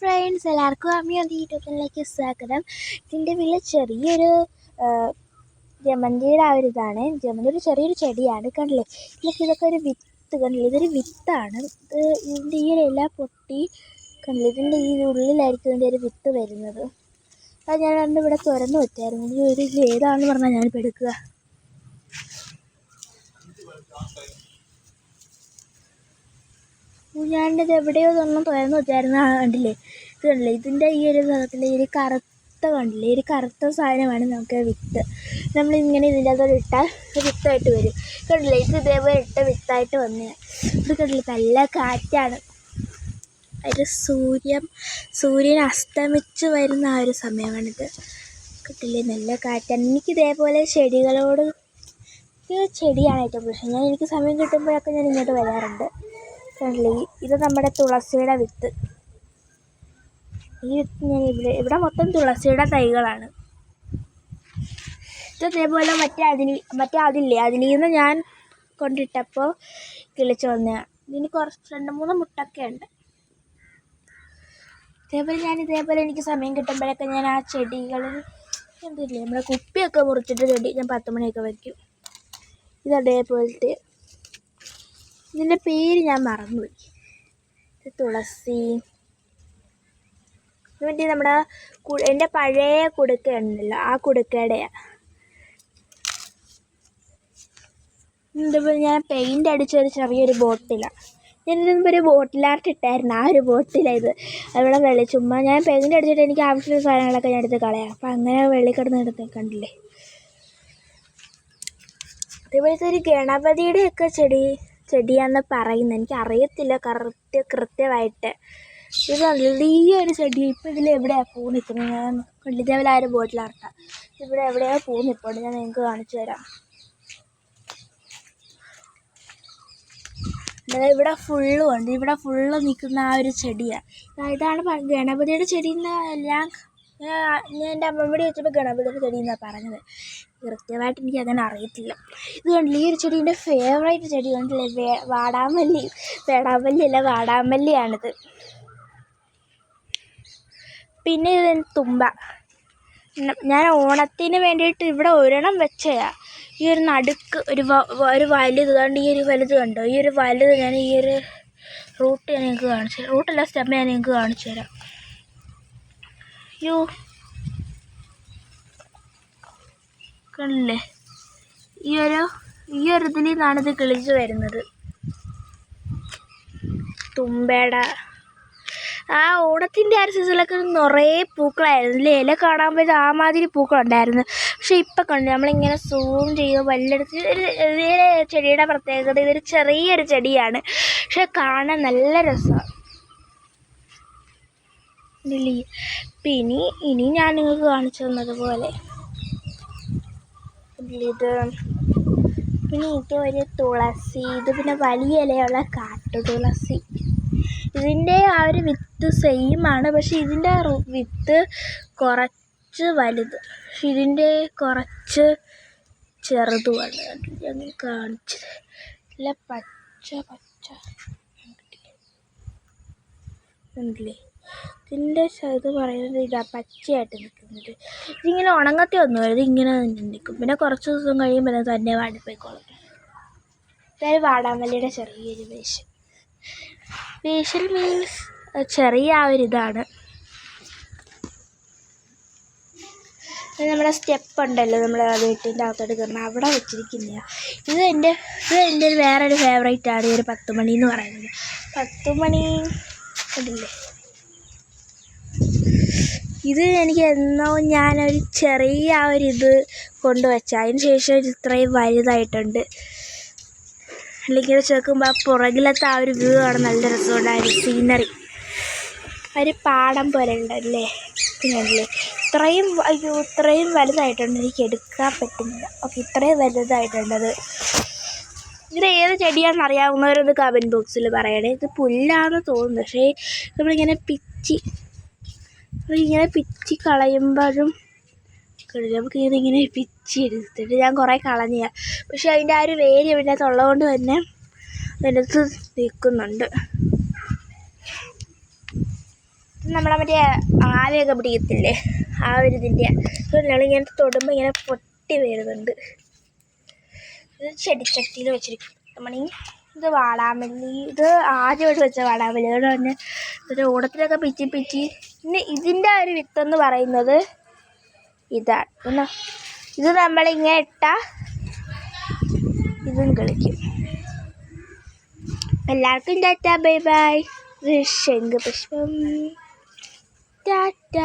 Friends എല്ലാവർക്കും അമ്മയുടെ YouTube ചാനലിലേക്ക് സ്വാഗതം. ഇതിന്റെ വില ചെറിയൊരു ജമന്തിയുടെ ആ ഒരു ഇതാണ്. ജമന്തി ഒരു ചെറിയൊരു ചെടിയാണ് കണ്ടില്ലേ? ഇതിലൊക്കെ ഇതൊക്കെ ഒരു വിത്ത് കണ്ടില്ലേ? ഇതൊരു വിത്താണ്. ഇത് ഇതിന്റെ ഈ ഒരു ഇല പൊട്ടി കണ്ടില്ലേ? ഇതിന്റെ ഈ ഉള്ളിലായിരിക്കും ഇതിന്റെ ഒരു വിത്ത് വരുന്നത്. അത് ഞാൻ രണ്ട് ഇവിടെ തുറന്ന് വെച്ചായിരുന്നു. ഇനി ഒരു ഏതാണെന്ന് പറഞ്ഞാൽ ഞാനിപ്പോൾ എടുക്കുക. ഞാനിത് എവിടെയോ ഒന്നും തുറന്ന് വെച്ചായിരുന്നു കണ്ടില്ലേ? ഇത് കണ്ടില്ലേ? ഇതിന്റെ ഈ ഒരു നിറത്തിലെ ഈ ഒരു കറുത്ത കണ്ടില്ലേ? ഈ ഒരു കറുത്ത സാധനമാണ് നമുക്ക് വിത്ത്. നമ്മളിങ്ങനെ ഇതിന്റെ അതൊരു ഇട്ടാൽ വിത്തായിട്ട് വരും. കണ്ടില്ലേ? ഇത് ഇതേപോലെ ഇട്ട വിത്തായിട്ട് വന്നു ഇത് കണ്ടില്ലേ? നല്ല കാറ്റാണ്. ഒരു സൂര്യൻ സൂര്യൻ അസ്തമിച്ചു വരുന്ന ആ ഒരു സമയമാണിത് കണ്ടില്ലേ? നല്ല കാറ്റാണ്. എനിക്ക് ഇതേപോലെ ചെടികളോട് ചെടിയാണ് ഏറ്റവും പ്രശ്നം ഞാൻ എനിക്ക് സമയം കിട്ടുമ്പോഴൊക്കെ ഞാൻ ഇങ്ങോട്ട് വരാറുണ്ട്. കണ്ടില്ലേ ഇത് നമ്മുടെ തുളസിയുടെ വിത്ത്. ഈ വിത്ത് ഞാൻ ഇവിടെ ഇവിടെ മൊത്തം തുളസിയുടെ തൈകളാണ്. ഇത് അതേപോലെ മറ്റേ അതിൽ മറ്റേ അതില്ലേ? അതിൽ നിന്ന് ഞാൻ കൊണ്ടിട്ടപ്പോൾ കിളിച്ചു വന്നതാണ് ഇതിന് കുറച്ച് രണ്ട് മൂന്ന് മുട്ടൊക്കെ ഉണ്ട്. ഇതേപോലെ ഞാൻ ഇതേപോലെ എനിക്ക് സമയം കിട്ടുമ്പോഴൊക്കെ ഞാൻ ആ ചെടികൾ എന്തില്ലേ? നമ്മുടെ കുപ്പിയൊക്കെ മുറിച്ചിട്ട് ചെടി ഞാൻ പത്ത് മണിയൊക്കെ വയ്ക്കും. ഇത് അതേപോലത്തെ ഇതിന്റെ പേര് ഞാൻ മറന്നുപോയി. തുളസി. എന്നിട്ട് നമ്മുടെ എന്റെ പഴയ കുടുക്ക ഉണ്ടല്ലോ ആ കുടുക്കയുടെയാണ് ഇതുപോലെ ഞാൻ പെയിന്റ് അടിച്ച ഒരു ചെറിയൊരു ബോട്ടിലാണ് ഞാനിതിപ്പോൾ ഒരു ബോട്ടിൽ ആർട്ട് ഇട്ടായിരുന്നു ആ ഒരു ബോട്ടിലായത് അവിടെ വെള്ളി ചുമ്മാ ഞാൻ പെയിന്റ് അടിച്ചിട്ട് എനിക്ക് ആവശ്യമുള്ള സാധനങ്ങളൊക്കെ ഞാൻ എടുത്ത് കളയാം. അപ്പം അങ്ങനെ വെള്ളി കിടന്ന് എടുത്ത് കണ്ടില്ലേ? അതേപോലത്തെ ഒരു ഗണപതിയുടെയൊക്കെ ചെടി. ചെടിയാണെന്ന് പറയുന്നത്. എനിക്ക് അറിയത്തില്ല കറക്റ്റ് കൃത്യമായിട്ട്. ഇത് വലിയൊരു ചെടി ഇപ്പം ഇതിൽ എവിടെയാണ് പൂ നിൽക്കുന്നത് ഞാൻ ഇതേപോലെ ആ ഒരു ബോട്ടിലാർട്ടാം ഇവിടെ എവിടെയാണ് പൂ നിൽപ്പുണ്ട് ഞാൻ നിങ്ങൾക്ക് കാണിച്ചു തരാം. ഇവിടെ ഫുള്ളും ഉണ്ട്. ഇവിടെ ഫുള്ള് നിൽക്കുന്ന ആ ഒരു ചെടിയാണ് ഇതാണ് ഗണപതിയുടെ ചെടി. എന്ന് എല്ലാം ഞാൻ എന്റെ അമ്മമ്മടി വെച്ചപ്പോൾ ഗണപതിയുടെ ചെടി എന്നാണ് പറഞ്ഞത്. കൃത്യമായിട്ട് എനിക്ക് അങ്ങനെ അറിയത്തില്ല. ഇത് കണ്ടില്ലേ ഈ ഒരു ചെടീന്റെ ഫേവറേറ്റ് ചെടി കണ്ടില്ലേ? വേ വാടാമല്ലി. വേടാമല്ലി അല്ല വാടാമല്ലിയാണിത്. പിന്നെ ഇത് തുമ്പ. ഞാൻ ഓണത്തിന് വേണ്ടിയിട്ട് ഇവിടെ ഒരെണ്ണം വെച്ചതാ. ഈ ഒരു നടുക്ക് ഒരു ഒരു വലുത് കണ്ട് ഈ ഒരു വലുത് കണ്ടോ? ഈ ഒരു വലുത് ഞാൻ ഈ ഒരു റൂട്ട് ഞാൻ നിങ്ങൾക്ക് കാണിച്ചു തരാം. റൂട്ടല്ല സ്റ്റെപ്പ് ഞാൻ നിങ്ങൾക്ക് കാണിച്ചു തരാം. യോ കണ്ടില്ലേ? ഈ ഒരു ഈ ഒരു നിന്നാണ് ഇത് കിളിച്ച് വരുന്നത്. തുമ്പേട. ആ ഓണത്തിന്റെ ആ ഒരു സീസണിലൊക്കെ നിറയെ പൂക്കളായിരുന്നു. ഇല്ലേ? ഇല കാണാൻ പറ്റും ആ മാതിരി പൂക്കളുണ്ടായിരുന്നു. പക്ഷെ ഇപ്പം കണ്ടു നമ്മളിങ്ങനെ സൂം ചെയ്യുക വല്ലടത്ത് ഒരു ചെടിയുടെ പ്രത്യേകത ഇതൊരു ചെറിയൊരു ചെടിയാണ്. പക്ഷെ കാണാൻ നല്ല രസമാണ് പിന്നെ ഇനി ഞാൻ നിങ്ങൾക്ക് കാണിച്ചു തന്നതുപോലെ ഇത് പിന്നെ ഇത് ഒരു തുളസി ഇത് പിന്നെ വലിയ ഇലയുള്ള കാട്ടു തുളസി. ഇതിന്റെ ആ ഒരു വിത്ത് സെയിം ആണ് പക്ഷെ ഇതിന്റെ വിത്ത് കുറച്ച് വലുത്. പക്ഷെ ഇതിന്റെ കുറച്ച് ചെറുതുമാണ് ഞാൻ കാണിച്ചത്. നല്ല പച്ച പച്ച. ഇതിന്റെ ഇത് പറയുന്നത് ഇതാ പച്ചയായിട്ട് നിൽക്കുന്നത്. ഇതിങ്ങനെ ഉണങ്ങത്തി ഒന്നുമില്ല ഇതിങ്ങനെ തന്നെ നിൽക്കും. പിന്നെ കുറച്ച് ദിവസം കഴിയുമ്പോൾ ഇത് തന്നെ വാടിപ്പോയിക്കോളും. ഇതായി വാടാമല്ലിയുടെ ചെറിയൊരു വേഷം. ഫേഷ്യൽ മീൻസ് ചെറിയ ആ ഒരു ഇതാണ്. ഇത് നമ്മുടെ സ്റ്റെപ്പ് ഉണ്ടല്ലോ നമ്മുടെ വീട്ടിന്റെ അകത്തോട്ട് കയറുന്ന അവിടെ വെച്ചിരിക്കുന്ന ഇത് എന്റെ ഇത് എന്റെ ഒരു വേറൊരു ഫേവറേറ്റ് ആണ് ഈ ഒരു പത്ത് മണി എന്ന് പറയുന്നത്. പത്ത് മണി കണ്ടില്ലേ? ഇത് എനിക്ക് എന്നോ ഞാനൊരു ചെറിയ ഒരു ഇത് കൊണ്ടുവച്ച. അതിന് ശേഷം ഇത് ഇത്രയും വലുതായിട്ടുണ്ട്. അല്ലെങ്കിൽ ചേർക്കുമ്പോൾ ആ പുറകിലത്തെ ആ ഒരു വ്യൂ ആണ് നല്ല രസമുണ്ട് ആ ഒരു സീനറി ഒരു പാടം പോലെ ഉണ്ടല്ലേ പിന്നല്ലേ ഇത്രയും അയ്യോ ഇത്രയും വലുതായിട്ടുണ്ട്. എനിക്ക് എടുക്കാൻ പറ്റുന്നില്ല. ഓക്കെ ഇത്രയും വലുതായിട്ടുണ്ടത് ഇത് ഏത് ചെടിയാണെന്ന് അറിയാവുന്നവരൊന്ന് കമന്റ് ബോക്സിൽ പറയണേ. ഇത് പുല്ലാണെന്ന് തോന്നുന്നു. പക്ഷേ നമ്മളിങ്ങനെ പിച്ചി നമ്മളിങ്ങനെ പിച്ചി കളയുമ്പോഴും കണ്ടില്ലേ നമുക്ക് ഇതിങ്ങനെ പിച്ചി എടുത്തിട്ട് ഞാൻ കുറേ കളഞ്ഞ പക്ഷേ അതിന്റെ ആ ഒരു വേര് ഇവിടെ ഉള്ളത് ഉള്ളതുകൊണ്ട് തന്നെ അതിനകത്ത് നിൽക്കുന്നുണ്ട്. നമ്മളെ മറ്റേ ആവിയൊക്കെ പിടിക്കത്തില്ലേ? ആ ഒരു ഇതിന്റെ ഇങ്ങനെ തൊടുമ്പോൾ ഇങ്ങനെ പൊട്ടി വരുന്നുണ്ട്. ഇത് ചെടിച്ചട്ടിയിൽ വെച്ചിരിക്കും. നമ്മളീ ഇത് വാടാമല്ലി ഇത് ആദ്യമായിട്ട് വെച്ച വാടാമല്ലി അതുകൊണ്ട് തന്നെ ഒരു ഓടത്തിലൊക്കെ പിച്ചി പിച്ചി. പിന്നെ ഇതിന്റെ ഒരു വിത്തെന്ന് പറയുന്നത് ഇതാണ്. പിന്നെ ഇത് നമ്മളിങ്ങനെ ഇട്ട ഇതും കളിക്കും. എല്ലാവർക്കും ടാറ്റ ബൈ ബൈ. ഇത് ശംഖുപുഷ്പം. ടാറ്റ.